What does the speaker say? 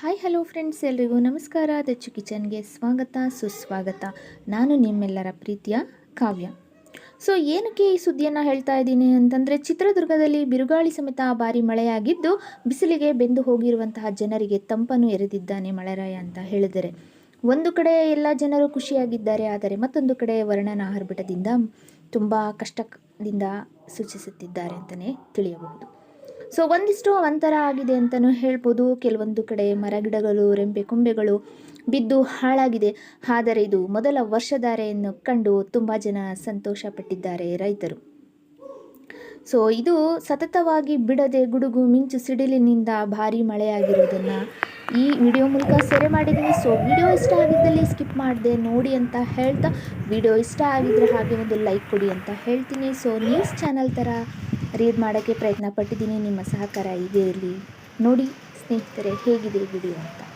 Hi, hello friends, ಎಲ್ರಿಗೂ ನಮಸ್ಕಾರ. ದಚ್ಚು ಕಿಚನ್ಗೆ ಸ್ವಾಗತ, ಸುಸ್ವಾಗತ. ನಾನು ನಿಮ್ಮೆಲ್ಲರ ಪ್ರೀತಿಯ ಕಾವ್ಯ. ಸೊ, ಏನಕ್ಕೆ ಈ ಸುದ್ದಿಯನ್ನು ಹೇಳ್ತಾ ಇದ್ದೀನಿ ಅಂತಂದರೆ, ಚಿತ್ರದುರ್ಗದಲ್ಲಿ ಬಿರುಗಾಳಿ ಸಮೇತ ಭಾರಿ ಮಳೆಯಾಗಿದ್ದು, ಬಿಸಿಲಿಗೆ ಬೆಂದು ಹೋಗಿರುವಂತಹ ಜನರಿಗೆ ತಂಪನ್ನು ಎರೆದಿದ್ದಾನೆ ಮಳೆರಾಯ ಅಂತ ಹೇಳಿದರೆ. ಒಂದು ಕಡೆ ಎಲ್ಲ ಜನರು ಖುಷಿಯಾಗಿದ್ದಾರೆ, ಆದರೆ ಮತ್ತೊಂದು ಕಡೆ ವರ್ಣನ ಆರ್ಭಟದಿಂದ ತುಂಬ ಕಷ್ಟದಿಂದ ಸೂಚಿಸುತ್ತಿದ್ದಾರೆ ಅಂತಲೇ ತಿಳಿಯಬಹುದು. ಸೊ ಒಂದಿಷ್ಟು ಒಂಥರ ಆಗಿದೆ ಅಂತಲೂ ಹೇಳ್ಬೋದು. ಕೆಲವೊಂದು ಕಡೆ ಮರಗಿಡಗಳು, ರೆಂಬೆ ಕೊಂಬೆಗಳು ಬಿದ್ದು ಹಾಳಾಗಿದೆ. ಆದರೆ ಇದು ಮೊದಲ ವರ್ಷಧಾರೆಯನ್ನು ಕಂಡು ತುಂಬ ಜನ ಸಂತೋಷಪಟ್ಟಿದ್ದಾರೆ ರೈತರು. ಸೊ ಇದು ಸತತವಾಗಿ ಬಿಡದೆ ಗುಡುಗು ಮಿಂಚು ಸಿಡಿಲಿನಿಂದ ಭಾರೀ ಮಳೆಯಾಗಿರೋದನ್ನು ಈ ವಿಡಿಯೋ ಮೂಲಕ ಸೆರೆ ಮಾಡಿದ್ದೀನಿ. ಸೊ ವಿಡಿಯೋ ಇಷ್ಟ ಆಗಿದ್ದಲ್ಲಿ ಸ್ಕಿಪ್ ಮಾಡಿದೆ, ನೋಡಿ ಅಂತ ಹೇಳ್ತಾ, ವಿಡಿಯೋ ಇಷ್ಟ ಆಗಿದ್ರೆ ಹಾಗೆ ಒಂದು ಲೈಕ್ ಕೊಡಿ ಅಂತ ಹೇಳ್ತೀನಿ. ಸೊ ನ್ಯೂಸ್ ಚಾನಲ್ ಥರ ರೀಡ್ ಮಾಡೋಕ್ಕೆ ಪ್ರಯತ್ನ ಪಟ್ಟಿದ್ದೀನಿ. ನಿಮ್ಮ ಸಹಕಾರ ಹೀಗೆ ಇರಲಿ ನೋಡಿ ಸ್ನೇಹಿತರೆ, ಹೇಗಿದೆ ವಿಡಿಯೋ ಅಂತ.